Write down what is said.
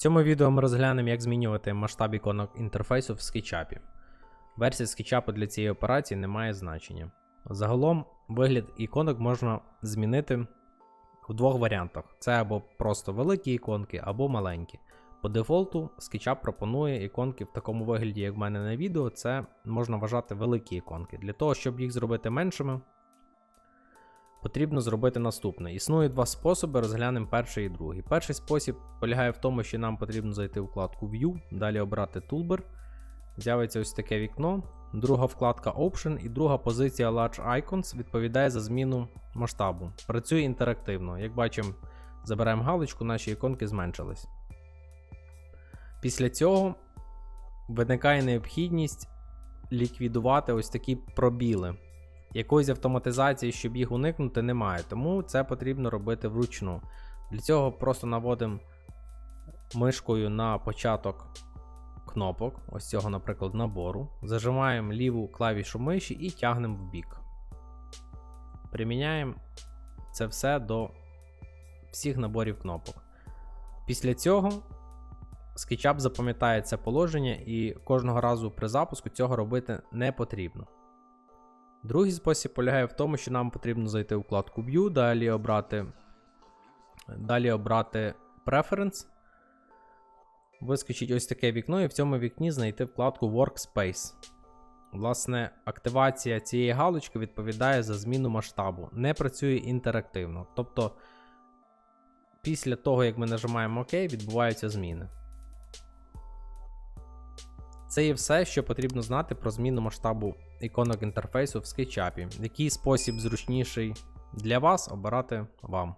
цьому відео ми розглянемо, як змінювати масштаб іконок інтерфейсу в SketchUp. Версія SketchUp для цієї операції не має значення. Загалом, вигляд іконок можна змінити в двох варіантах: це або просто великі іконки, або маленькі. По дефолту SketchUp пропонує іконки в такому вигляді, як в мене на відео, це можна вважати великі іконки. Для того, щоб їх зробити меншими, потрібно зробити наступне. Існує два способи, розглянемо перший і другий. Перший спосіб полягає в тому, що нам потрібно зайти в вкладку View, далі обрати Toolbar. З'явиться ось таке вікно. Друга вкладка Option і друга позиція Large Icons відповідає за зміну масштабу. Працює інтерактивно. Як бачимо, забираємо галочку, наші іконки зменшились. Після цього виникає необхідність ліквідувати ось такі пробіли. Якоїсь автоматизації, щоб їх уникнути, немає, тому це потрібно робити вручну. Для цього просто наводимо мишкою на початок кнопок, ось цього, наприклад, набору. Зажимаємо ліву клавішу миші і тягнемо в бік. Приміняємо це все до всіх наборів кнопок. Після цього SketchUp запам'ятає це положення і кожного разу при запуску цього робити не потрібно. Другий спосіб полягає в тому, що нам потрібно зайти у вкладку View, далі обрати, далі обрати Preference. Вискочить ось таке вікно, і в цьому вікні знайти вкладку Workspace. Власне, активація цієї галочки відповідає за зміну масштабу. Не працює інтерактивно. Тобто, після того, як ми нажимаємо ОК, відбуваються зміни. Це є все, що потрібно знати про зміну масштабу іконок інтерфейсу в SketchUp. Який спосіб зручніший для вас обирати вам.